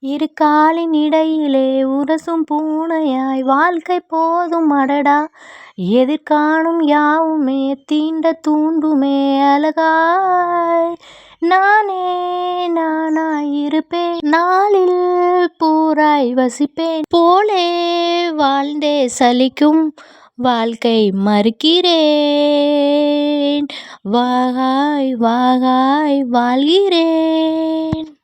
இரு காலின் இடையிலே உரசும் பூனையாய் வாழ்க்கை போதும் அடடா. எதிர்காணும் யாவுமே தீண்ட தூண்டுமே அழகாய். நானே நானாய் இருப்பேன் நாளில் பூராய் வசிப்பேன். போலே வாழ்ந்தே சலிக்கும் வாழ்க்கை மறுக்கிறேன். வாகாய் வாகாய் வாழ்கிறேன்.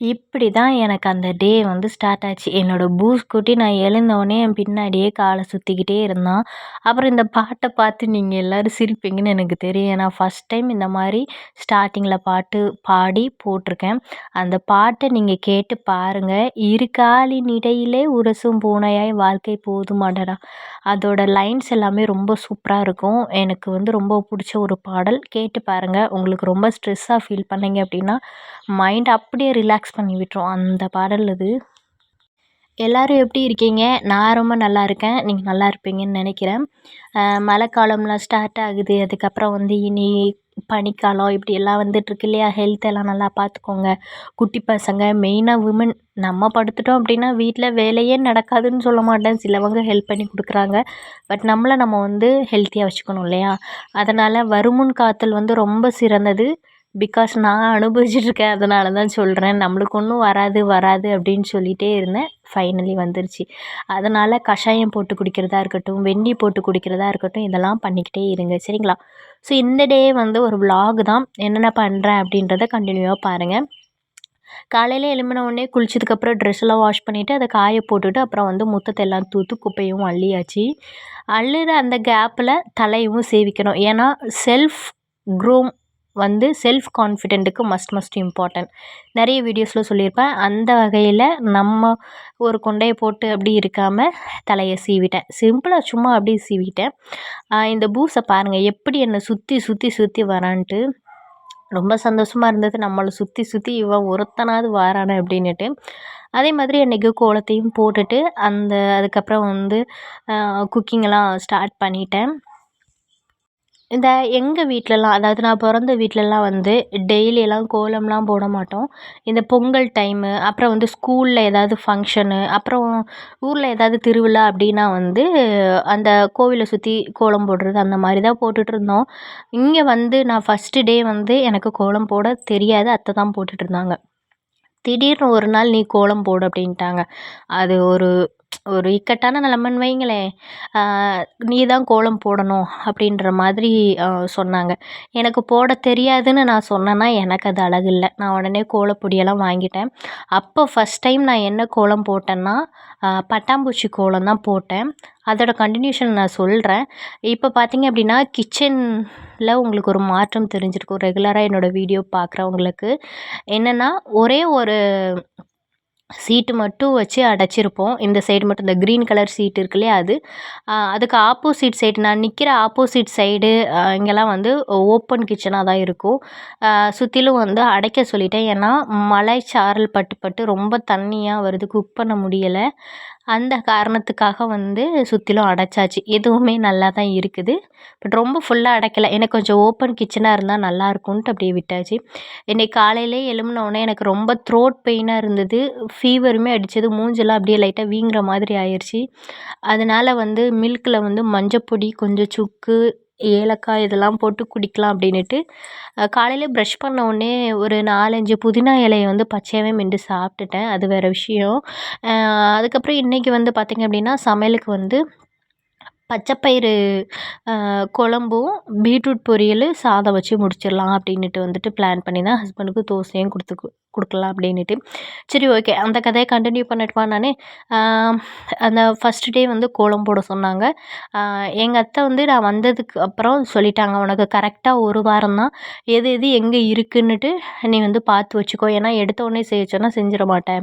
இப்படி தான் எனக்கு அந்த டே வந்து ஸ்டார்ட் ஆச்சு. என்னோடய பூஸ் கூட்டி நான் எழுந்தவொடனே என் பின்னாடியே காலை சுற்றிக்கிட்டே இருந்தான். அப்புறம் இந்த பாட்டை பார்த்து நீங்கள் எல்லோரும் சிரிப்பீங்கன்னு எனக்கு தெரியும். ஏன்னா ஃபஸ்ட் டைம் இந்த மாதிரி ஸ்டார்டிங்கில் பாட்டு பாடி போட்டிருக்கேன். அந்த பாட்டை நீங்கள் கேட்டு பாருங்கள் இரு காலின் இடையிலே உரசும் பூனையாய் வாழ்க்கை போதுமாடடா. அதோட லைன்ஸ் எல்லாமே ரொம்ப சூப்பராக இருக்கும். எனக்கு வந்து ரொம்ப பிடிச்ச ஒரு பாடல். கேட்டு பாருங்கள் உங்களுக்கு ரொம்ப ஸ்ட்ரெஸ்ஸாக ஃபீல் பண்ணீங்க அப்படின்னா மைண்ட் அப்படியே ரிலாக்ஸ் பண்ணி விட்டுரும். அந்த பாடல் அது. எல்லோரும் எப்படி இருக்கீங்க? நான் ரொம்ப நல்லா இருக்கேன். நீங்கள் நல்லா இருப்பீங்கன்னு நினைக்கிறேன். மழை காலம்லாம் ஸ்டார்ட் ஆகுது. அதுக்கப்புறம் வந்து இனி பனிக்காலம் இப்படி எல்லாம் வந்துட்டுருக்கு இல்லையா? ஹெல்த் எல்லாம் நல்லா பார்த்துக்கோங்க குட்டி பசங்க மெயினாக உமன் நம்ம படுத்துட்டோம் அப்படின்னா வீட்டில் வேலையே நடக்காதுன்னு சொல்ல மாட்டேன். சிலவங்க ஹெல்ப் பண்ணி கொடுக்குறாங்க. பட் நம்மளை நம்ம வந்து ஹெல்த்தியாக வச்சுக்கணும் இல்லையா? அதனால் வருமுன் காத்தல் வந்து ரொம்ப சிறந்தது. பிகாஸ் நான் அனுபவிச்சிட்ருக்கேன் அதனால தான் சொல்கிறேன் நம்மளுக்கு ஒன்றும் வராது வராது அப்படின்னு சொல்லிகிட்டே இருந்தேன். ஃபைனலி வந்துருச்சு. அதனால் கஷாயம் போட்டு குடிக்கிறதா இருக்கட்டும் வெந்நீர் போட்டு குடிக்கிறதா இருக்கட்டும் இதெல்லாம் பண்ணிக்கிட்டே இருங்க. சரிங்களா? ஸோ இந்த டே வந்து ஒரு விலாக் தான். என்னென்ன பண்ணுறேன் அப்படின்றத கண்டினியூவாக பாருங்கள் காலையில் எழும்பின உடனே குளிச்சதுக்கப்புறம் ட்ரெஸ் எல்லாம் வாஷ் பண்ணிவிட்டு அதை காய போட்டுவிட்டு அப்புறம் வந்து முத்தத்தை எல்லாம் தூத்து குப்பையும் அள்ளியாச்சு. அள்ளுற அந்த கேப்பில் தலையும் சேவிக்கணும். ஏன்னா செல்ஃப் க்ரூம் வந்து செல்ஃப் கான்ஃபிடென்ட்டுக்கு மஸ்ட் மஸ்ட் இம்பார்ட்டன்ட் நிறைய வீடியோஸில் சொல்லியிருப்பேன். அந்த வகையில் நம்ம ஒரு கொண்டையை போட்டு அப்படி இருக்காமல் தலையை சீவிட்டேன். சிம்பிளாக சும்மா அப்படியே சீவிட்டேன். இந்த பூஸை பாருங்கள் எப்படி என்னை சுற்றி சுற்றி சுற்றி வரான்ட்டு. ரொம்ப சந்தோஷமாக இருந்தது. நம்மளை சுற்றி சுற்றி இவன் ஒருத்தனாவது வாரானே அப்படின்னுட்டு. அதே மாதிரி அன்றைக்கி கோலத்தையும் போட்டுட்டு அந்த அதுக்கப்புறம் வந்து குக்கிங்கெல்லாம் ஸ்டார்ட் பண்ணிட்டேன். இந்த எங்கள் வீட்டிலலாம் அதாவது நான் பிறந்த வீட்டிலலாம் வந்து டெய்லியெல்லாம் கோலம்லாம் போட மாட்டோம். இந்த பொங்கல் டைமு அப்புறம் வந்து ஸ்கூலில் ஏதாவது ஃபங்க்ஷனு அப்புறம் ஊரில் ஏதாவது திருவிழா அப்படின்னா வந்து அந்த கோவிலை சுற்றி கோலம் போடுறது அந்த மாதிரி தான் போட்டுகிட்ருந்தோம் இங்கே வந்து நான் ஃபஸ்ட்டு டே வந்து எனக்கு கோலம் போட தெரியாது அத்தை தான் போட்டுட்ருந்தாங்க திடீர்னு ஒரு நாள் நீ கோலம் போடு அப்படின்ட்டாங்க. அது ஒரு ஒரு இக்கட்டான நிலமன் வைங்களேன். நீ தான் கோலம் போடணும் அப்படின்ற மாதிரி சொன்னாங்க. எனக்கு போட தெரியாதுன்னு நான் சொன்னேன்னா எனக்கு அது அழகு இல்லை நான் உடனே கோலப்பொடியெல்லாம் வாங்கிட்டேன். அப்போ ஃபஸ்ட் டைம் நான் என்ன கோலம் போட்டேன்னா பட்டாம்பூச்சி கோலம் தான் போட்டேன். அதோட கண்டினியூஷன் நான் சொல்கிறேன் இப்போ பார்த்தீங்க அப்படின்னா கிச்சனில் உங்களுக்கு ஒரு மாற்றம் தெரிஞ்சிருக்கும். ரெகுலராக என்னோடய வீடியோ பார்க்குறவங்களுக்கு. என்னென்னா ஒரே ஒரு சீட்டு மட்டும் வச்சு அடைச்சிருப்போம். இந்த சைடு மட்டும் இந்த க்ரீன் கலர் சீட் இருக்கு இல்லையா அது அதுக்கு ஆப்போசிட் சைடு நான் நிற்கிற ஆப்போசிட் சைடு இங்கெல்லாம் வந்து ஓப்பன் கிச்சனாக தான் இருக்கும். சுற்றிலும் வந்து அடைக்க சொல்லிட்டேன். ஏன்னா மலை சாரல் பட்டு பட்டு ரொம்ப தண்ணியாக வருது. குக் பண்ண முடியலை. அந்த காரணத்துக்காக வந்து சுற்றிலும் அடைச்சாச்சு. எதுவுமே நல்லா தான் இருக்குது. பட் ரொம்ப ஃபுல்லாக அடைக்கலை. எனக்கு கொஞ்சம் ஓப்பன் கிச்சனாக இருந்தால் நல்லா இருக்கும்ன்ட்டு அப்படியே விட்டாச்சு. இன்றைக்கி காலையிலே எலும்பினோடனே எனக்கு ரொம்ப த்ரோட் பெயினாக இருந்தது. ஃபீவருமே அடித்தது மூஞ்செல்லாம் அப்படியே லைட்டாக வீங்குற மாதிரி ஆயிடுச்சு அதனால் வந்து மில்கில் வந்து மஞ்சப்பொடி கொஞ்சம் சுக்கு ஏலக்காய் இதெல்லாம் போட்டு குடிக்கலாம் அப்படின்னுட்டு காலையில் ப்ரஷ் பண்ண உடனே ஒரு நாலஞ்சு புதினா இலையை வந்து பச்சையாகவே மென்று சாப்பிட்டுட்டேன். அது வேறு விஷயம். அதுக்கப்புறம் இன்றைக்கி வந்து பார்த்திங்க அப்படின்னா சமையலுக்கு வந்து பச்சைப்பயிறு குழம்பும் பீட்ரூட் பொரியல் சாதம் வச்சு முடிச்சிடலாம் அப்படின்னுட்டு வந்துட்டு பிளான் பண்ணி தான் ஹஸ்பண்டுக்கு தோசையும் கொடுத்து கொடுக்கலாம் அப்படின்ட்டு சரி ஓகே அந்த கதையை கண்டினியூ பண்ணட்டுமா நான்? அந்த ஃபஸ்ட் டே வந்து கோலம் போட சொன்னாங்க. எங்கள் அத்தை வந்து நான் வந்ததுக்கு அப்புறம் சொல்லிட்டாங்க உனக்கு கரெக்டாக ஒரு வாரம் தான். எது எது எங்கே இருக்குன்னுட்டு நீ வந்து பார்த்து வச்சுக்கோ. ஏன்னா எடுத்த உடனே செய்ய சொன்னால் செஞ்சிட மாட்டேன்.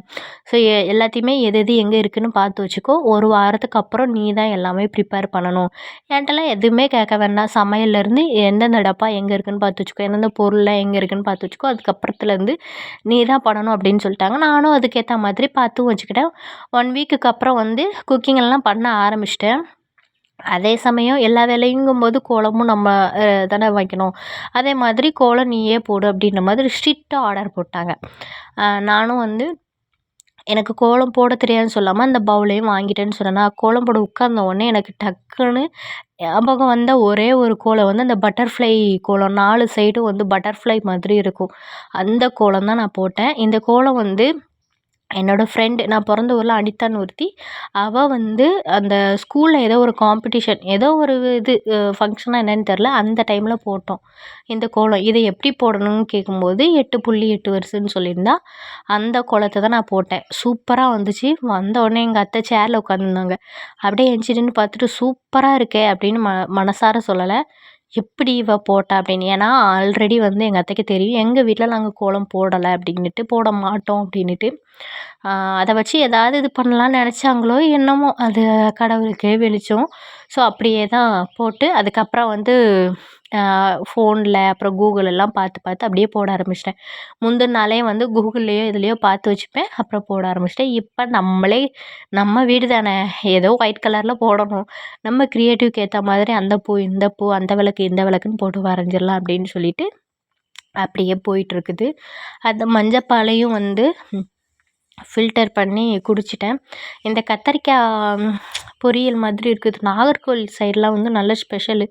ஸோ எல்லாத்தையுமே எது எது எங்கே இருக்குதுன்னு பார்த்து வச்சுக்கோ. ஒரு வாரத்துக்கு அப்புறம் நீ தான் எல்லாமே ப்ரிப்பேர் பண்ணணும். என்கிட்டலாம் எதுவுமே கேட்க வேண்டாம். சமையல்லேருந்து எந்தெந்த டப்பா எங்கே இருக்குதுன்னு பார்த்து வச்சுக்கோ. எந்தெந்த பொருள்லாம் எங்கே இருக்குதுன்னு பார்த்து வச்சுக்கோ. அதுக்கப்புறத்துலேருந்து நீ நீ தான் பண்ணணும் அப்படின்னு சொல்லிட்டாங்க. நானும் அதுக்கேற்ற மாதிரி பார்த்தும் வச்சுக்கிட்டேன். ஒன் வீக்குக்கு அப்புறம் வந்து குக்கிங் எல்லாம் பண்ண ஆரம்பிச்சிட்டேன். அதே சமயம் எல்லா வேலையுங்கும்போது கோலமும் நம்ம தானே வைக்கணும். அதே மாதிரி கோலம் நீயே போடு அப்படின்ற மாதிரி ஸ்ட்ரிக்டாக ஆர்டர் போட்டாங்க. நானும் வந்து எனக்கு கோலம் போட தெரியாதுன்னு சொல்லாமல் அந்த பவுலையும் வாங்கிட்டேன்னு சொன்னேனா கோலம் போட உட்கார்ந்த உடனே எனக்கு டக்குன்னு ஞாபகம் வந்த ஒரே ஒரு கோலம் வந்து அந்த பட்டர்ஃப்ளை கோலம். நாலு சைடும் வந்து பட்டர்ஃப்ளை மாதிரி இருக்கும். அந்த கோலம் தான் நான் போட்டேன். இந்த கோலம் வந்து என்னோடய ஃப்ரெண்டு நான் பிறந்த ஊரில் அனிதான்னு ஒருத்தி அவள் வந்து அந்த ஸ்கூலில் ஏதோ ஒரு காம்படிஷன் ஏதோ ஒரு இது ஃபங்க்ஷனாக என்னன்னு தெரில அந்த டைமில் போட்டோம். இந்த கோலம் இதை எப்படி போடணும்னு கேட்கும்போது எட்டு புள்ளி எட்டு வருஷம்னு சொல்லியிருந்தா. அந்த கோலத்தை தான் நான் போட்டேன். சூப்பராக வந்துச்சு. வந்த உடனே எங்கள் அத்தை சேரில் உட்காந்துருந்தாங்க அப்படியே எந்திரிச்சு நின்று பார்த்துட்டு சூப்பராக இருக்கே அப்படின்னு ம மனசார சொல்லலை. எப்படி இவள் போட்டா அப்படின்னு? ஏன்னா ஆல்ரெடி வந்து எங்கள் அத்தைக்கு தெரியும் எங்கள் வீட்டில் நாங்கள் கோலம் போடலை அப்படின்னுட்டு போட மாட்டோம் அப்படின்னுட்டு. அதை வச்சு ஏதாவது இது பண்ணலான்னு நினச்சாங்களோ என்னமோ அது கடவுளுக்கே வெளிச்சம். ஸோ அப்படியே தான் போட்டு அதுக்கப்புறம் வந்து ஃபோனில் அப்புறம் கூகுளெல்லாம் பார்த்து பார்த்து அப்படியே போட ஆரம்பிச்சிட்டேன். முந்தின நாளே வந்து கூகுள்லேயோ இதுலேயோ பார்த்து வச்சுப்பேன். அப்புறம் போட ஆரம்பிச்சிட்டேன். இப்போ நம்மளே நம்ம வீடு தானே ஏதோ ஒயிட் கலரில் போடணும். நம்ம க்ரியேட்டிவ்க்கு ஏற்ற மாதிரி அந்த பூ இந்த பூ அந்த விளக்கு இந்த விளக்குன்னு போட்டு வரைஞ்சிடலாம் அப்படின்னு சொல்லிட்டு அப்படியே போயிட்டுருக்குது அந்த மஞ்சப்பாலையும் வந்து ஃபில்டர் பண்ணி குடிச்சிட்டேன். இந்த கத்தரிக்காய் பொரியல் மாதிரி இருக்குது. நாகர்கோவில் சைடெலாம் வந்து நல்ல ஸ்பெஷலு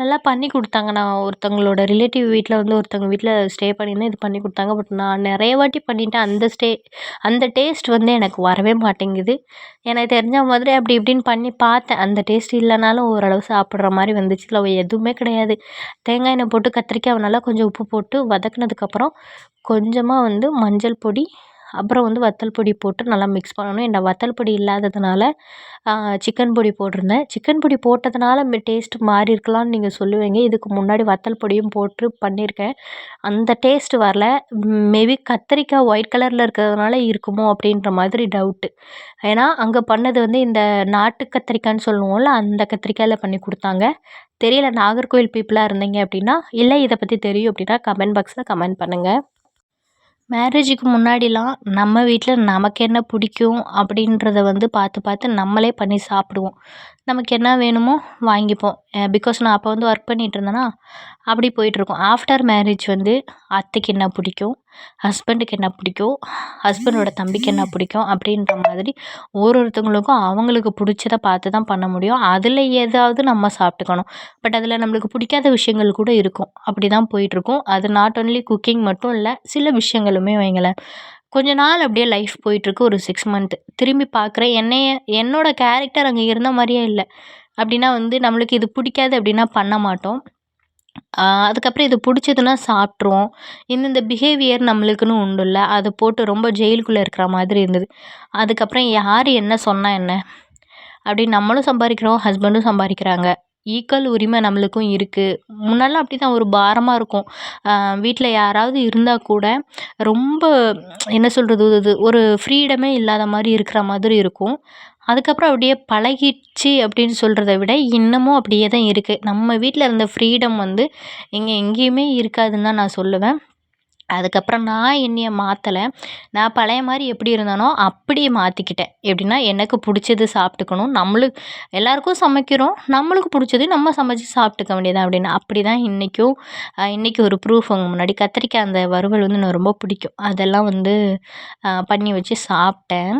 நல்லா பண்ணி கொடுத்தாங்க. நான் ஒருத்தவங்களோட ரிலேட்டிவ் வீட்டில் வந்து ஒருத்தவங்க வீட்டில் ஸ்டே பண்ணியிருந்தேன். இது பண்ணி கொடுத்தாங்க. பட் நான் நிறைய வாட்டி பண்ணிட்டேன். அந்த ஸ்டே அந்த டேஸ்ட் வந்து எனக்கு வரவே மாட்டேங்குது. எனக்கு தெரிஞ்ச மாதிரி அப்படி இப்படின்னு பண்ணி பார்த்தேன். அந்த டேஸ்ட் இல்லைனாலும் ஓரளவு சாப்பிட்ற மாதிரி வந்துச்சு. இல்லை எதுவுமே கிடையாது. தேங்காய் எண்ணெய் போட்டு கத்திரிக்காய் நல்லா கொஞ்சம் உப்பு போட்டு வதக்குனதுக்கப்புறம் கொஞ்சமாக வந்து மஞ்சள் பொடி அப்புறம் வந்து வத்தல் பொடி போட்டு நல்லா மிக்ஸ் பண்ணணும். என்கிட்ட வத்தல் பொடி இல்லாததுனால சிக்கன் பொடி போட்டிருந்தேன். சிக்கன் பொடி போட்டதுனால டேஸ்ட் மாறி இருக்கலாம்னு நீங்கள் சொல்லுவீங்க. இதுக்கு முன்னாடி வத்தல் பொடியும் போட்டு பண்ணியிருக்கேன். அந்த டேஸ்ட் வரல. மேபி கத்திரிக்காய் ஒயிட் கலரில் இருக்கிறதுனால இருக்குமோ அப்படின்ற மாதிரி டவுட்டு ஏன்னா அங்கே பண்ணது வந்து இந்த நாட்டு கத்திரிக்காய்ன்னு சொல்லுவோம்ல அந்த கத்திரிக்காயில் பண்ணி கொடுத்தாங்க. தெரியல நாகர்கோவில் பீப்புளாக இருந்தீங்க அப்படின்னா இல்லை இதை பற்றி தெரியும் அப்படின்னா கமெண்ட் பாக்ஸில் கமெண்ட் பண்ணுங்கள் மேரேஜுக்கு முன்னாடிலாம் நம்ம வீட்டில் நமக்கு என்ன பிடிக்கும் அப்படின்றத வந்து பார்த்து பார்த்து நம்மளே பண்ணி சாப்பிடுவோம். நமக்கு என்ன வேணுமோ வாங்கிப்போம். பிகாஸ் நான் அப்போ வந்து ஒர்க் பண்ணிகிட்டு அப்படி போயிட்டுருக்கும் ஆஃப்டர் மேரேஜ் வந்து அத்தைக்கு என்ன பிடிக்கும்? ஹஸ்பண்டுக்கு என்ன பிடிக்கும்? ஹஸ்பண்டோட தம்பிக்கு என்ன பிடிக்கும்? அப்படின்ற மாதிரி ஒரு ஒருத்தவங்களுக்கும் அவங்களுக்கு பிடிச்சத பார்த்து தான் பண்ண முடியும். அதில் ஏதாவது நம்ம சாப்பிட்டுக்கணும். பட் அதில் நம்மளுக்கு பிடிக்காத விஷயங்கள் கூட இருக்கும். அப்படி தான் போயிட்டுருக்கும். அது நாட் ஒன்லி குக்கிங் மட்டும் இல்லை சில விஷயங்களுமே வைங்களேன். கொஞ்ச நாள் அப்படியே லைஃப் போயிட்டுருக்கு. ஒரு சிக்ஸ் மந்த்து திரும்பி பார்க்குறேன். என்னைய என்னோடய கேரக்டர் அங்கே இருந்த மாதிரியே இல்லை. அப்படின்னா வந்து நம்மளுக்கு இது பிடிக்காது அப்படின்னா பண்ண மாட்டோம். அதுக்கப்புறம் இது பிடிச்சதுன்னா சாப்பிட்ருவோம் இந்தந்த பிஹேவியர் நம்மளுக்குன்னு உண்டுல்ல அதை போட்டு ரொம்ப ஜெயிலுக்குள்ளே இருக்கிற மாதிரி இருந்தது. அதுக்கப்புறம் யார் என்ன சொன்னால் என்ன? அப்படி நம்மளும் சம்பாதிக்கிறோம் ஹஸ்பண்டும் சம்பாதிக்கிறாங்க. ஈக்குவல் உரிமை நம்மளுக்கும் இருக்குது முன்னாடிலாம் அப்படி தான் ஒரு பாரமாக இருக்கும். வீட்டில் யாராவது இருந்தால் கூட ரொம்ப என்ன சொல்கிறது இது ஒரு ஃப்ரீடமே இல்லாத மாதிரி இருக்கிற மாதிரி இருக்கும். அதுக்கப்புறம் அப்படியே பழகிடுச்சு அப்படின்னு சொல்கிறத விட இன்னமும் அப்படியே தான் இருக்குது நம்ம வீட்டில் இருந்த ஃப்ரீடம் வந்து இங்கே எங்கேயுமே இருக்காதுன்னு தான் நான் சொல்லுவேன். அதுக்கப்புறம் நான் என்னைய மாற்றலை நான் பழைய மாதிரி எப்படி இருந்தேனோ அப்படியே மாற்றிக்கிட்டேன் எப்படின்னா எனக்கு பிடிச்சது சாப்பிட்டுக்கணும். நம்மளுக்கு எல்லாருக்கும் சமைக்கிறோம். நம்மளுக்கு பிடிச்சது நம்ம சமைச்சு சாப்பிட்டுக்க வேண்டியதான் அப்படின்னு. அப்படி தான் இன்றைக்கும் இன்றைக்கி ஒரு ப்ரூஃப் உங்கள் முன்னாடி. கத்திரிக்காய் அந்த வறுவல் வந்து எனக்கு ரொம்ப பிடிக்கும். அதெல்லாம் வந்து பண்ணி வச்சு சாப்பிட்டேன்.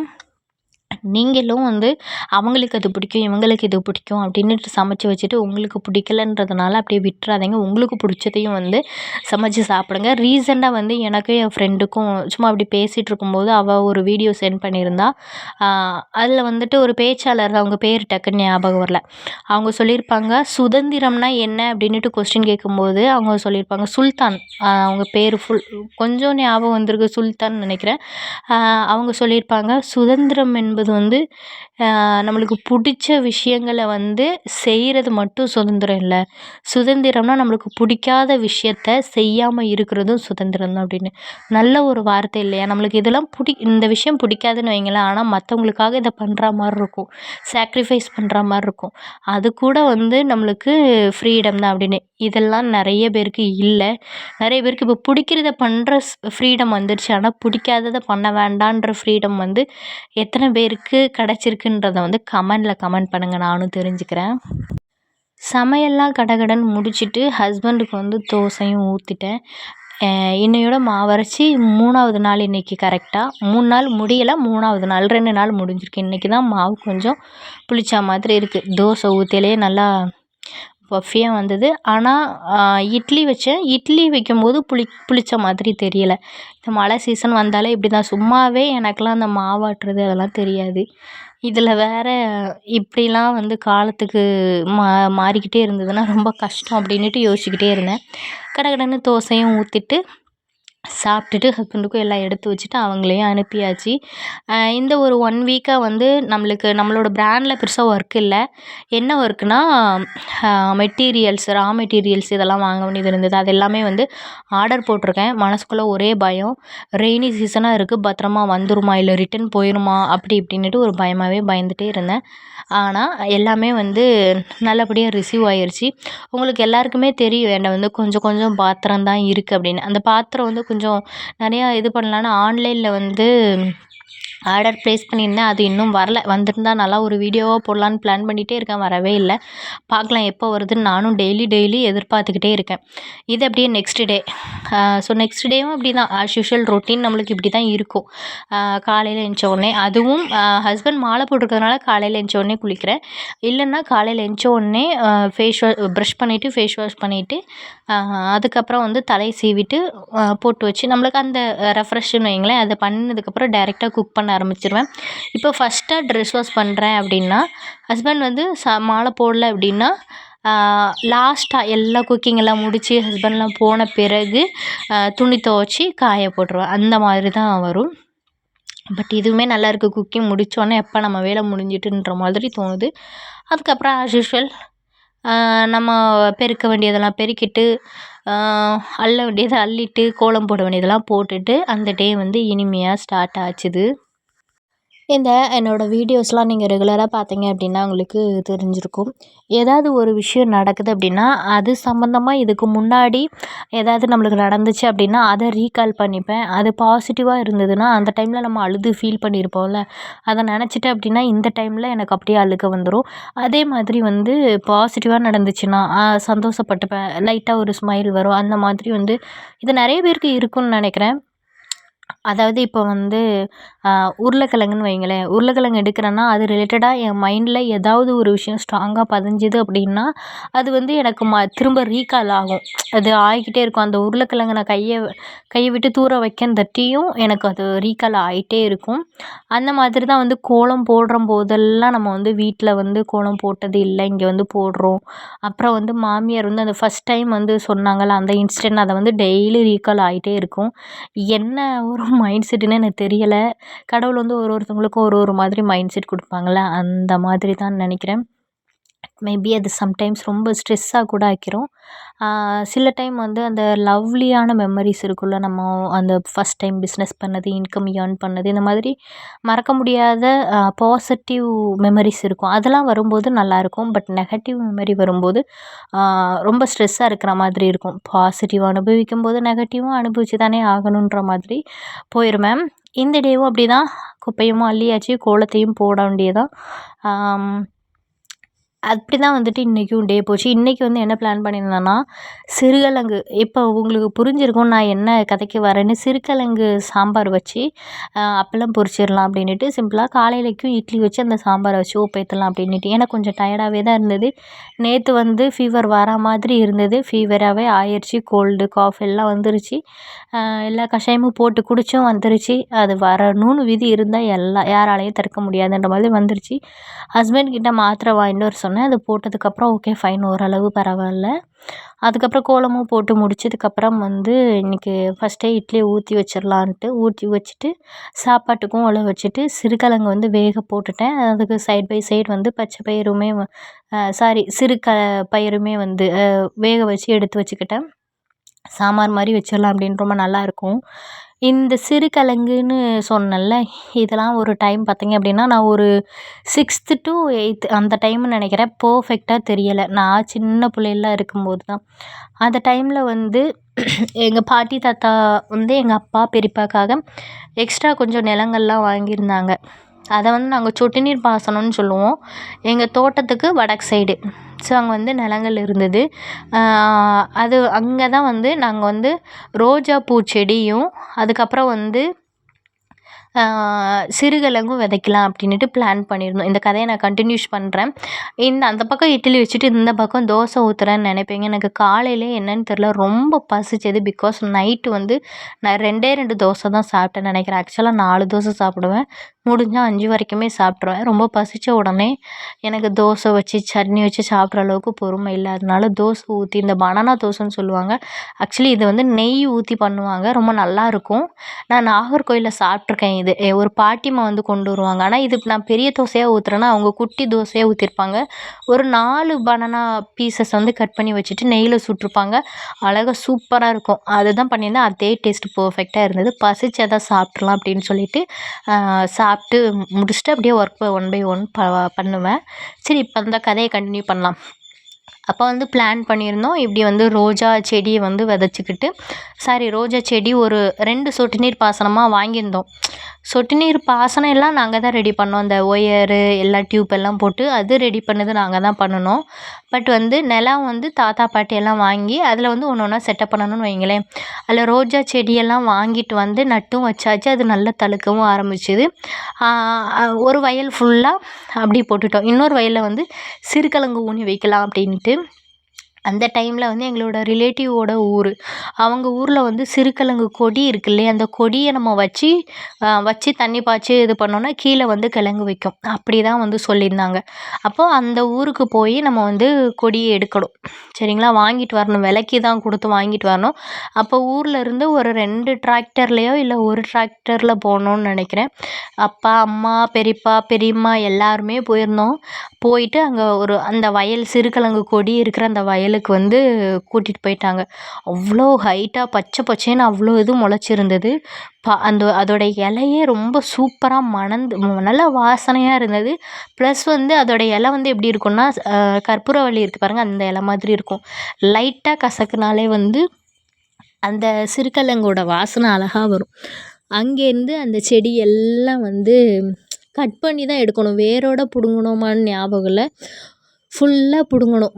நீங்களும் வந்து அவங்களுக்கு அது பிடிக்கும் இவங்களுக்கு இது பிடிக்கும் அப்படின்னுட்டு சமைச்சி வச்சுட்டு உங்களுக்கு பிடிக்கலன்றதுனால அப்படியே விட்டுறாதீங்க. உங்களுக்கு பிடிச்சதையும் வந்து சமைச்சி சாப்பிடுங்க. ரீசெண்டாக வந்து எனக்கும் என் ஃப்ரெண்டுக்கும் சும்மா அப்படி பேசிகிட்டு இருக்கும்போது அவள் ஒரு வீடியோ சென்ட் பண்ணியிருந்தா. அதில் வந்துட்டு ஒரு பேச்சாளர் அவங்க பேர் டக்குன்னு ஞாபகம் வரல. அவங்க சொல்லியிருப்பாங்க சுதந்திரம்னா என்ன? அப்படின்னுட்டு கொஸ்டின் கேட்கும்போது அவங்க சொல்லியிருப்பாங்க சுல்தான். அவங்க பேர் ஃபுல் கொஞ்சம் ஞாபகம் வந்திருக்கு சுல்தான் நினைக்கிறேன். அவங்க சொல்லியிருப்பாங்க சுதந்திரம் என்பது அப்படிங்கிறது வந்து நம்மளுக்கு பிடிச்ச விஷயங்களை வந்து செய்கிறது மட்டும் சுதந்திரம் இல்லை. சுதந்திரம்னா நம்மளுக்கு பிடிக்காத விஷயத்த செய்யாமல் இருக்கிறதும் சுதந்திரம் தான் அப்படின்னு. நல்ல ஒரு வார்த்தை இல்லையா? நம்மளுக்கு இதெல்லாம் பிடி இந்த விஷயம் பிடிக்காதுன்னு வைங்களேன் ஆனால் மற்றவங்களுக்காக இதை பண்ணுற மாதிரி இருக்கும். சாக்ரிஃபைஸ் பண்ணுற மாதிரி இருக்கும். அது கூட வந்து நம்மளுக்கு ஃப்ரீடம் தான் அப்படின்னு. இதெல்லாம் நிறைய பேருக்கு இல்லை. நிறைய பேருக்கு இப்போ பிடிக்கிறத பண்ணுற ஃப்ரீடம் வந்துடுச்சு ஆனால் பிடிக்காதத பண்ண வேண்டான்ற ஃப்ரீடம் வந்து எத்தனை பேருக்கு கிடச்சிருக்குன்றத வந்து கமெண்டில் கமெண்ட் பண்ணுங்கள் நானும் தெரிஞ்சுக்கிறேன். சமையல்லாம் கடகடன்னு முடிச்சுட்டு ஹஸ்பண்டுக்கு வந்து தோசையும் ஊற்றிட்டேன் இன்னையோட மாவரைச்சி மூணாவது நாள் இன்றைக்கி கரெக்டாக மூணு நாள் முடியலை. மூணாவது நாள் ரெண்டு நாள் முடிஞ்சிருக்கு. இன்றைக்கி தான் மாவு கொஞ்சம் புளிச்சா மாதிரி இருக்குது தோசை ஊற்றிலே நல்லா பஃபியாக வந்தது. ஆனால் இட்லி வச்சேன் இட்லி வைக்கும்போது புளி புளித்த மாதிரி தெரியலை. இந்த மழை சீசன் வந்தாலே இப்படி தான் சும்மாவே எனக்கெலாம் அந்த மாவாட்டுறது அதெல்லாம் தெரியாது. இதில் வேறு இப்படிலாம் வந்து காலத்துக்கு மா மாறிக்கிட்டே இருந்ததுன்னா ரொம்ப கஷ்டம் அப்படின்னுட்டு யோசிச்சுக்கிட்டே இருந்தேன். கடகடன்னு தோசையும் ஊற்றிட்டு சாப்பிட்டுட்டு ஹஸ்பண்டுக்கும் எல்லாம் எடுத்து வச்சுட்டு அவங்களையும் அனுப்பியாச்சு. இந்த ஒரு ஒன் வீக்காக வந்து நம்மளுக்கு நம்மளோட ப்ராண்டில் பெருசாக ஒர்க் இல்லை. என்ன ஒர்க்குனா மெட்டீரியல்ஸ் ரா மெட்டீரியல்ஸ் இதெல்லாம் வாங்க வேண்டியது இருந்தது. அது எல்லாமே வந்து ஆர்டர் போட்டிருக்கேன். மனசுக்குள்ளே ஒரே பயம். ரெய்னி சீசனாக இருக்குது பத்திரமா வந்துருமா? இல்லை ரிட்டன் போயிடுமா அப்படி இப்படின்னுட்டு ஒரு பயமாகவே பயந்துகிட்டே இருந்தேன். ஆனால் எல்லாமே வந்து நல்லபடியாக ரிசீவ் ஆயிடுச்சு உங்களுக்கு எல்லாருக்குமே தெரியும் என்னை வந்து கொஞ்சம் கொஞ்சம் பாத்திரம் தான் இருக்குது அப்படின்னு. அந்த பாத்திரம் வந்து கொஞ்சம் நிறையா இது பண்ணலான்னு ஆன்லைனில் வந்து ஆர்டர் ப்ளேஸ் பண்ணியிருந்தேன். அது இன்னும் வரல. வந்திருந்தா நல்லா ஒரு வீடியோவாக போடலான்னு பிளான் பண்ணிகிட்டே இருக்கேன். வரவே இல்லை. பார்க்கலாம் எப்போ வருதுன்னு நானும் டெய்லி டெய்லி எதிர்பார்த்துக்கிட்டே இருக்கேன். இது அப்படியே நெக்ஸ்ட் டே ஸோ நெக்ஸ்ட் டேவும் அப்படி தான் ஆஸ் யூஷுவல் ரொட்டீன் நம்மளுக்கு இப்படி தான் இருக்கும் காலையில் எழுந்த உடனே. அதுவும் ஹஸ்பண்ட் மாலை போட்டிருக்கிறதுனால காலையில் எழுந்த உடனே குளிக்கிறேன். இல்லைன்னா காலையில் எழுந்த உடனே ஃபேஸ் வாஷ் ப்ரஷ் பண்ணிவிட்டு ஃபேஸ் வாஷ் பண்ணிவிட்டு அதுக்கப்புறம் வந்து தலை சீவிட்டு போட்டு வச்சு நம்மளுக்கு அந்த ரெஃப்ரெஷ்ஷுன்னு வைங்களேன் அதை பண்ணதுக்கப்புறம் டேரெக்டாக குக் பண்ண ஆரம்பிச்சிருவேன். இப்போ ஃபஸ்ட்டாக ட்ரெஸ் வாஷ் பண்ணுறேன் அப்படின்னா ஹஸ்பண்ட் வந்து ச மாலை போடல அப்படின்னா லாஸ்ட்டாக எல்லா குக்கிங் எல்லாம் முடித்து ஹஸ்பண்ட்லாம் போன பிறகு துணி துவச்சி காய போட்டுருவேன். அந்த மாதிரி தான் வரும். பட் இதுவுமே நல்லாயிருக்கு குக்கிங் முடித்தோன்னே எப்போ நம்ம வேலை முடிஞ்சிட்டுன்ற மாதிரி தோணுது. அதுக்கப்புறம் ஆஸ் யூஷுவல் நம்ம பெருக்க வேண்டியதெல்லாம் பெருக்கிட்டு அள்ள வேண்டியதை அள்ளிட்டு கோலம் போட வேண்டியதெல்லாம் போட்டுட்டு அந்த டே வந்து இனிமையாக ஸ்டார்ட் ஆச்சுது. இந்த என்னோடய வீடியோஸ்லாம் நீங்கள் ரெகுலராக பார்த்தீங்க அப்படின்னா உங்களுக்கு தெரிஞ்சிருக்கும். ஏதாவது ஒரு விஷயம் நடக்குது அப்படின்னா அது சம்மந்தமாக இதுக்கு முன்னாடி ஏதாவது நம்மளுக்கு நடந்துச்சு அப்படின்னா அதை ரீகால் பண்ணிப்பேன். அது பாசிட்டிவாக இருந்ததுன்னா அந்த டைமில் நம்ம அழுது ஃபீல் பண்ணியிருப்போம்ல அதை நினச்சிட்டு அப்படின்னா இந்த டைமில் எனக்கு அப்படியே அழுக வந்துடும் அதே மாதிரி வந்து பாசிட்டிவாக நடந்துச்சுன்னா சந்தோஷப்பட்டுப்பேன். லைட்டாக ஒரு ஸ்மைல் வரும். அந்த மாதிரி வந்து இது நிறைய பேருக்கு இருக்குன்னு நினைக்கிறேன். அதாவது இப்போ வந்து உருளைக்கிழங்குன்னு வைங்களேன் உருளைக்கிழங்கு எடுக்கிறேன்னா அது ரிலேட்டடாக என் மைண்டில் ஏதாவது ஒரு விஷயம் ஸ்ட்ராங்காக பதிஞ்சுது அப்படின்னா அது வந்து எனக்கு ம திரும்ப ரீகால் ஆகும். அது ஆகிக்கிட்டே இருக்கும். அந்த உருளைக்கிழங்கு நான் கையை கையை விட்டு தூர வைக்கந்தட்டியும் எனக்கு அது ரீகால் ஆகிட்டே இருக்கும். அந்த மாதிரி தான் வந்து கோலம் போடுற போதெல்லாம் நம்ம வந்து வீட்டில் வந்து கோலம் போட்டது இல்லை. இங்கே வந்து போடுறோம். அப்புறம் வந்து மாமியார் வந்து அந்த ஃபஸ்ட் டைம் வந்து சொன்னாங்கள்ல அந்த இன்சிடென்ட் அதை வந்து டெய்லி ரீகால் ஆகிட்டே இருக்கும். என்ன ஒரு மைண்ட் செட்டுன்னு எனக்கு தெரியலை. கடவுள் வந்து ஒரு ஒருத்தவங்களுக்கும் ஒரு ஒரு மாதிரி மைண்ட் செட் கொடுப்பாங்கள்ல அந்த மாதிரி தான் நினைக்கிறேன். மேபி அது சம்டைம்ஸ் ரொம்ப ஸ்ட்ரெஸ்ஸாக கூட ஆக்கிரும். சில டைம் வந்து அந்த லவ்லியான மெமரிஸ் இருக்கும்ல நம்ம அந்த ஃபஸ்ட் டைம் பிஸ்னஸ் பண்ணது இன்கம் ஏர்ன் பண்ணது இந்த மாதிரி மறக்க முடியாத பாசிட்டிவ் மெமரிஸ் இருக்கும். அதெல்லாம் வரும்போது நல்லாயிருக்கும் பட் நெகட்டிவ் மெமரி வரும்போது ரொம்ப ஸ்ட்ரெஸ்ஸாக இருக்கிற மாதிரி இருக்கும். பாசிட்டிவ் அனுபவிக்கும் போது நெகட்டிவும் அனுபவிச்சு தானே ஆகணுன்ற மாதிரி போயிடும் மேம் இந்த டேவும் அப்படி தான் குப்பையும் அள்ளியாச்சு கோலத்தையும் போட வேண்டியதான் அப்படி தான் வந்துட்டு இன்றைக்கும் டே போச்சு. இன்றைக்கி வந்து என்ன பிளான் பண்ணியிருந்தேன்னா சிறுகலங்கு இப்போ உங்களுக்கு புரிஞ்சிருக்கும் நான் என்ன கதைக்கு வரேன்னு. சிறுகலங்கு சாம்பார் வச்சு அப்பளம் பொரிச்சிடலாம் அப்படின்னுட்டு சிம்பிளாக காலையிலைக்கும் இட்லி வச்சு அந்த சாம்பாரை வச்சு ஒப்பேற்றலாம் அப்படின்னுட்டு. எனக்கு கொஞ்சம் டயர்டாகவே தான் இருந்தது. நேற்று வந்து ஃபீவர் வர மாதிரி இருந்தது. ஃபீவராகவே ஆயிடுச்சு கோல்டு காஃப் எல்லாம் வந்துருச்சு. எல்லா கஷாயமும் போட்டு குடித்தும் வந்துருச்சு. அது வரணும்னு விதி இருந்தால் எல்லாம் யாராலையும் தடுக்க முடியாதுன்ற மாதிரி வந்துருச்சு. ஹஸ்பண்ட் கிட்ட மாத்திரை வாங்கிட்டு வர சொன்னேன். அது போட்டதுக்கப்புறம் ஓகே ஃபைன் ஓரளவு பரவாயில்ல. அதுக்கப்புறம் கோலமும் போட்டு முடிச்சதுக்கப்புறம் வந்து இன்றைக்கி ஃபஸ்ட்டே இட்லியை ஊற்றி வச்சிடலான்ட்டு ஊற்றி வச்சுட்டு சாப்பாட்டுக்கும் உழ வச்சுட்டு சிறுகிழங்கு வந்து வேக போட்டுட்டேன். அதுக்கு சைட் பை சைடு வந்து பச்சை பயிருமே சாரி சிறு க பயிருமே வந்து வேக வச்சு எடுத்து வச்சுக்கிட்டேன். சாம்பார் மாதிரி வச்சிடலாம் அப்படின்னு ரொம்ப நல்லாயிருக்கும் இந்த சிறுகிழங்குன்னு சொன்னேன்ல இதெல்லாம் ஒரு டைம் பார்த்தீங்க அப்படின்னா நான் ஒரு சிக்ஸ்த்து டு எயித்து அந்த டைம்னு நினைக்கிறேன். பர்ஃபெக்டாக தெரியலை. நான் சின்ன பிள்ளைலாம் இருக்கும்போது தான். அந்த டைமில் வந்து எங்கள் பாட்டி தாத்தா வந்து எங்கள் அப்பா பெரியப்பாக்காக எக்ஸ்ட்ரா கொஞ்சம் நிலங்கள்லாம் வாங்கியிருந்தாங்க. அதை வந்து நாங்கள் சொட்டு நீர் பாசனம்னு சொல்லுவோம். எங்கள் தோட்டத்துக்கு வடக்கு சைடு ஸோ அங்கே வந்து நிலங்கள் இருந்தது. அது அங்கே தான் வந்து நாங்கள் வந்து ரோஜா பூ செடியும் அதுக்கப்புறம் வந்து சிறுகிழங்கும் விதைக்கலாம் அப்படின்ட்டு பிளான் பண்ணியிருந்தோம் இந்த கதையை நான் கண்டினியூஸ் பண்ணுறேன் இந்த அந்த பக்கம் இட்லி வச்சுட்டு இந்த பக்கம் தோசை ஊற்றுறேன்னு நினைப்பீங்க. எனக்கு காலையிலே என்னன்னு தெரில ரொம்ப பசிச்சது பிகாஸ் நைட்டு வந்து நான் ரெண்டே ரெண்டு தோசை தான் சாப்பிட்டேன் நினைக்கிறேன். ஆக்சுவலாக நாலு தோசை சாப்பிடுவேன். முடிஞ்சால் அஞ்சு வரைக்குமே சாப்பிட்ருவேன் ரொம்ப பசித்த உடனே எனக்கு தோசை வச்சு சட்னி வச்சு சாப்பிட்ற அளவுக்கு பொறுமை இல்லை. அதனால தோசை ஊற்றி இந்த பனானா தோசைன்னு சொல்லுவாங்க. ஆக்சுவலி இது வந்து நெய் ஊற்றி பண்ணுவாங்க. ரொம்ப நல்லாயிருக்கும் நான் நாகர்கோயிலில் சாப்பிட்ருக்கேன் இது. ஒரு பாட்டிமா வந்து கொண்டு வருவாங்க. ஆனால் இது நான் பெரிய தோசையாக ஊற்றுறேன்னா அவங்க குட்டி தோசையாக ஊற்றிருப்பாங்க ஒரு நாலு பனானா பீசஸ் வந்து கட் பண்ணி வச்சுட்டு நெய்யில் சுட்டிருப்பாங்க. அழகாக சூப்பராக இருக்கும். அதுதான் பண்ணியிருந்தேன். அதே டேஸ்ட் பர்ஃபெக்டாக இருந்தது. பசிச்சதை சாப்பிட்றலாம் அப்படின்னு சொல்லிட்டு சா சாப்பிட்டு முடிச்சுட்டு அப்படியே ஒர்க் ஒன் பை ஒன் ப பண்ணுவேன். சரி இப்போ அந்த கதையை கண்டினியூ பண்ணலாம். அப்போ வந்து பிளான் பண்ணியிருந்தோம். இப்படி வந்து ரோஜா செடியை வந்து விதைச்சிக்கிட்டு சாரி ரோஜா செடி ஒரு ரெண்டு சொட்டு நீர் பாசனமாக வாங்கியிருந்தோம். சொட்டு நீர் பாசனம் எல்லாம் நாங்கள் தான் ரெடி பண்ணோம். அந்த ஒயரு எல்லா டியூப் எல்லாம் போட்டு அது ரெடி பண்ணது நாங்கள் தான் பண்ணினோம் பட் வந்து நிலம் வந்து தாத்தா பாட்டி எல்லாம் வாங்கி அதில் வந்து ஒன்று ஒன்றா செட்டப் பண்ணணும்னு வைங்களேன். அதில் ரோஜா செடியெல்லாம் வாங்கிட்டு வந்து நட்டும் வச்சாச்சு. அது நல்லா தழுக்கவும் ஆரம்பிச்சுது. ஒரு வயல் ஃபுல்லாக அப்படி போட்டுட்டோம். இன்னொரு வயலில் வந்து சிறுகிழங்கு ஊனி வைக்கலாம் அப்படின்ட்டு அந்த டைமில் வந்து எங்களோட ரிலேட்டிவோட ஊர். அவங்க ஊரில் வந்து சிறுகிழங்கு கொடி இருக்கு இல்லையா? அந்த கொடியை நம்ம வச்சு வச்சு தண்ணி பாய்ச்சி இது பண்ணோன்னா கீழே வந்து கிழங்கு வைக்கும். அப்படி தான் வந்து சொல்லியிருந்தாங்க. அப்போது அந்த ஊருக்கு போய் நம்ம வந்து கொடியை எடுக்கணும். சரிங்களா? வாங்கிட்டு வரணும். விலைக்கு தான் கொடுத்து வாங்கிட்டு வரணும். அப்போ ஊரில் இருந்து ஒரு ரெண்டு டிராக்டர்லேயோ இல்லை ஒரு டிராக்டரில் போகணுன்னு நினைக்கிறேன். அப்பா அம்மா பெரியப்பா பெரியம்மா எல்லாருமே போயிருந்தோம். போயிட்டு அங்கே ஒரு அந்த வயல் சிறுகிழங்கு கொடி இருக்கிற அந்த வயல் வயலுக்கு வந்து கூட்டிகிட்டு போயிட்டாங்க. அவ்வளோ ஹைட்டாக பச்சை பச்சேன்னு அவ்வளோ இது முளைச்சிருந்தது. ப அந்த அதோடைய இலையே ரொம்ப சூப்பராக மணந்து நல்ல வாசனையாக இருந்தது. ப்ளஸ் வந்து அதோடைய இலை வந்து எப்படி இருக்கும்னா கற்பூரவள்ளி இருக்குது பாருங்கள் அந்த இலை மாதிரி இருக்கும். லைட்டாக கசக்குனாலே வந்து அந்த சிறுகிழங்கோட வாசனை அழகாக வரும். அங்கேருந்து அந்த செடி எல்லாம் வந்து கட் பண்ணி தான் எடுக்கணும். வேரோட பிடுங்கணுமான்னு ஞாபகம் இல்லை. ஃபுல்லாக பிடுங்கணும்.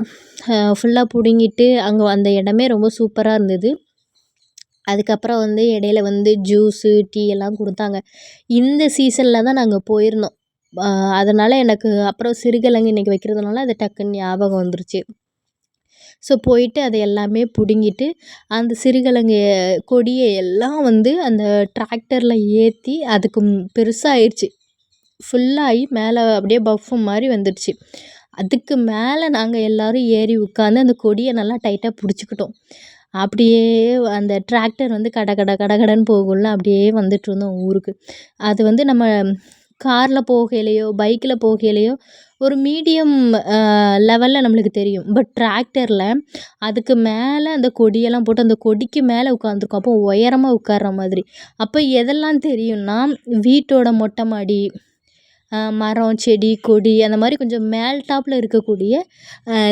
ஃபுல்லாக பிடுங்கிட்டு அங்கே அந்த இடமே ரொம்ப சூப்பராக இருந்தது. அதுக்கப்புறம் வந்து இடையில வந்து ஜூஸு டீ எல்லாம் கொடுத்தாங்க. இந்த சீசனில் தான் நாங்கள் போயிருந்தோம். அதனால் எனக்கு அப்புறம் சிறுகிழங்கு இன்றைக்கி வைக்கிறதுனால அது டக்குன்னு ஞாபகம் வந்துருச்சு. ஸோ போயிட்டு அதை எல்லாமே பிடுங்கிட்டு அந்த சிறுகிழங்கு கொடியை எல்லாம் வந்து அந்த டிராக்டரில் ஏற்றி அதுக்கு பெருசாகிடுச்சு ஃபுல்லாகி மேலே அப்படியே பஃப்பு மாதிரி வந்துடுச்சு அதுக்கு மேலே நாங்கள் எல்லோரும் ஏறி உட்காந்து அந்த கொடியை நல்லா டைட்டாக பிடிச்சிக்கிட்டோம். அப்படியே அந்த டிராக்டர் வந்து கட கட கடகடன்னு போகும்ல அப்படியே வந்துட்டுருந்தோம் ஊருக்கு. அது வந்து நம்ம காரில் போகையிலையோ பைக்கில் போகையிலையோ ஒரு மீடியம் லெவலில் நம்மளுக்கு தெரியும். பட் டிராக்டரில் அதுக்கு மேலே அந்த கொடியெல்லாம் போட்டு அந்த கொடிக்கு மேலே உட்காந்துருக்கோம் அப்போ உயரமாக உட்கார்ற மாதிரி. அப்போ எதெல்லாம் தெரியும்னா வீட்டோட மொட்டை மாடி மரம் செடி கொடி அந்த மாதிரி கொஞ்சம் மேல் டாப்பில் இருக்கக்கூடிய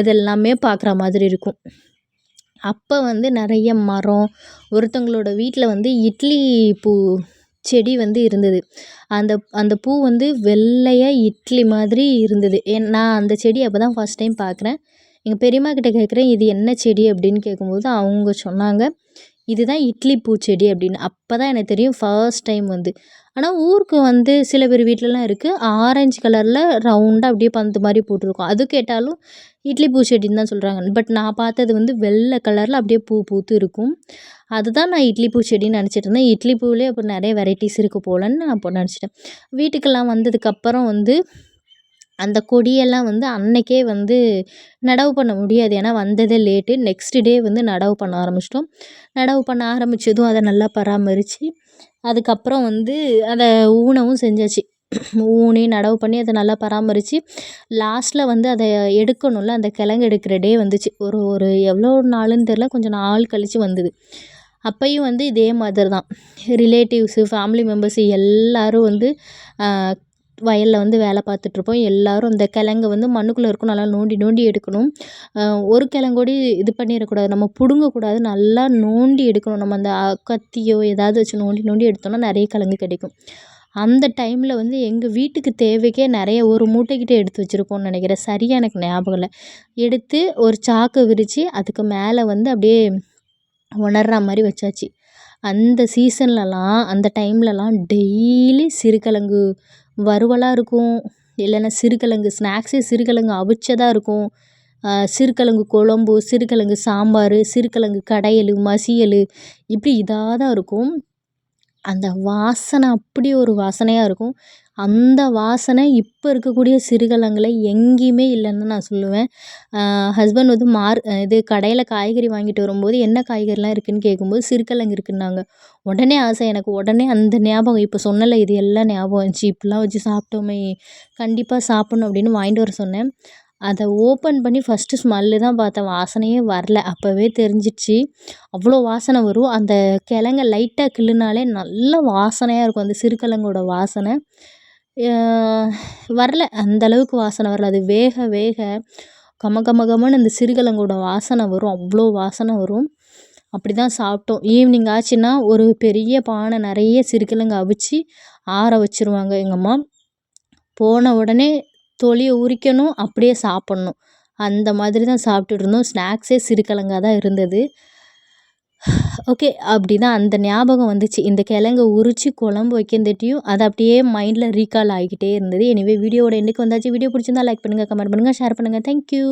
இதெல்லாமே பார்க்குற மாதிரி இருக்கும். அப்போ வந்து நிறைய மரம் ஒருத்தவங்களோட வீட்டில் வந்து இட்லி பூ செடி வந்து இருந்தது. அந்த அந்த பூ வந்து வெள்ளையாக இட்லி மாதிரி இருந்தது. என் நான் அந்த செடி அப்போ தான் ஃபஸ்ட் டைம் பார்க்குறேன் எங்கள் பெரியம்மா கிட்டே கேட்குறேன் இது என்ன செடி? அப்படின்னு கேட்கும்போது அவங்க சொன்னாங்க இதுதான் இட்லி பூச்செடி அப்படின்னு. அப்போ தான் எனக்கு தெரியும் ஃபர்ஸ்ட் டைம் வந்து. ஆனால் ஊருக்கு வந்து சில பேர் வீட்டிலலாம் இருக்குது ஆரஞ்சு கலரில் ரவுண்டாக அப்படியே பந்து மாதிரி போட்டிருக்கும். அது கேட்டாலும் இட்லி பூச்செடின்னு தான் சொல்கிறாங்க பட் நான் பார்த்தது வந்து வெள்ளை கலரில் அப்படியே பூ பூத்து இருக்கும். அதுதான் நான் இட்லி பூச்செடின்னு நினச்சிட்டு இருந்தேன். இட்லி பூவிலே அப்போ நிறைய வெரைட்டிஸ் இருக்குது போலன்னு நான் அப்போ நினச்சிட்டேன். வீட்டுக்கெல்லாம் வந்ததுக்கப்புறம் வந்து அந்த கொடியெல்லாம் வந்து அன்னைக்கே வந்து நடவு பண்ண முடியாது. ஏன்னா வந்ததே லேட்டு. நெக்ஸ்ட் டே வந்து நடவு பண்ண ஆரம்பிச்சிட்டோம். நடவு பண்ண ஆரம்பித்ததும் அதை நல்லா பராமரித்து அதுக்கப்புறம் வந்து அதை ஊனவும் செஞ்சாச்சு. ஊனி நடவு பண்ணி அதை நல்லா பராமரித்து லாஸ்ட்டில் வந்து அதை எடுக்கணும்ல அந்த கிழங்கு எடுக்கிற டே வந்துச்சு. ஒரு ஒரு எவ்வளோ நாளுன்னு தெரில கொஞ்சம் நாள் கழித்து வந்தது. அப்பையும் வந்து இதே மாதிரி தான் ரிலேட்டிவ்ஸு ஃபேமிலி மெம்பர்ஸு எல்லோரும் வந்து வயலில் வந்து வேலை பார்த்துட்ருப்போம். எல்லோரும் அந்த கிழங்க வந்து மண்ணுக்குள்ளே இருக்கும் நல்லா நோண்டி நோண்டி எடுக்கணும். ஒரு கிழங்கோடி இது பண்ணிடக்கூடாது. நம்ம பிடுங்கக்கூடாது. நல்லா நோண்டி எடுக்கணும். நம்ம அந்த கத்தியோ ஏதாவது வச்சு நோண்டி நோண்டி எடுத்தோம்னா நிறைய கிழங்கு கிடைக்கும். அந்த டைமில் வந்து எங்கள் வீட்டுக்கு தேவைக்கே நிறைய ஒரு மூட்டைக்கிட்ட எடுத்து வச்சுருப்போம்னு நினைக்கிறேன். சரியாக எனக்கு ஞாபகம் இல்லை. எடுத்து ஒரு சாக்கை விரித்து அதுக்கு மேலே வந்து அப்படியே உணர்ற மாதிரி வச்சாச்சு. அந்த சீசன்லலாம் அந்த டைம்லலாம் டெய்லி சிறுகிழங்கு வறுவலாக இருக்கும். இல்லைன்னா சிறுகிழங்கு ஸ்நாக்ஸே சிறுகிழங்கு அவிச்சதாக இருக்கும். சிறுகிழங்கு குழம்பு சிறுகிழங்கு சாம்பார் சிறுகிழங்கு கடையல் மசியல் இப்படி இதாக தான் இருக்கும். அந்த வாசனை அப்படி ஒரு வாசனையாக இருக்கும். அந்த வாசனை இப்போ இருக்கக்கூடிய சிறுகிழங்குல எங்கேயுமே இல்லைன்னு நான் சொல்லுவேன். ஹஸ்பண்ட் வந்து மார் இது கடையில் காய்கறி வாங்கிட்டு வரும்போது என்ன காய்கறிலாம் இருக்குதுன்னு கேட்கும்போது சிறுகிழங்கு இருக்குன்னாங்க. உடனே ஆசை எனக்கு உடனே அந்த ஞாபகம் இப்போ சொன்னல இது எல்லாம் ஞாபகம் வந்துச்சு. இப்படிலாம் வச்சு சாப்பிட்டோமே கண்டிப்பாக சாப்பிட்ணும் அப்படின்னு வாங்கிட்டு வர சொன்னேன். அதை ஓப்பன் பண்ணி ஃபஸ்ட்டு ஸ்மெல்லு தான் பார்த்தேன். வாசனையே வரல. அப்போவே தெரிஞ்சிச்சு. அவ்வளோ வாசனை வரும். அந்த கிழங்க லைட்டாக கிள்ளுனாலே நல்ல வாசனையாக இருக்கும். அந்த சிறுகிழங்கோட வாசனை. வரல. அந்த அளவுக்கு வாசனை வரல. அது வேக வேக கம கம கமன்னு அந்த சிறுகிழங்கோட வாசனை வரும். அவ்வளோ வாசனை வரும். அப்படி தான் சாப்பிட்டோம். ஈவினிங் ஆச்சுன்னா ஒரு பெரிய பானை நிறைய சிறுகிழங்கு அவிச்சு ஆற வச்சுருவாங்க எங்கள் அம்மா. போன உடனே தொலியை உரிக்கணும் அப்படியே சாப்பிட்ணும். அந்த மாதிரி தான் சாப்பிட்டுட்டு இருந்தோம். ஸ்நாக்ஸே சிறுகிழங்கா தான் இருந்தது. ஓகே அப்படி தான் அந்த ஞாபகம் வந்துச்சு. இந்த கிழங்க உரித்து குழம்பு வைக்கிறதாட்டியும் அது அப்படியே மைண்டில் ரீகால் ஆகிக்கிட்டே இருந்தது. எனவே வீடியோவோட எண்டுக்கு வந்தாச்சு. வீடியோ பிடிச்சிருந்தா லைக் பண்ணுங்கள் கமெண்ட் பண்ணுங்கள் ஷேர் பண்ணுங்கள் தேங்க்யூ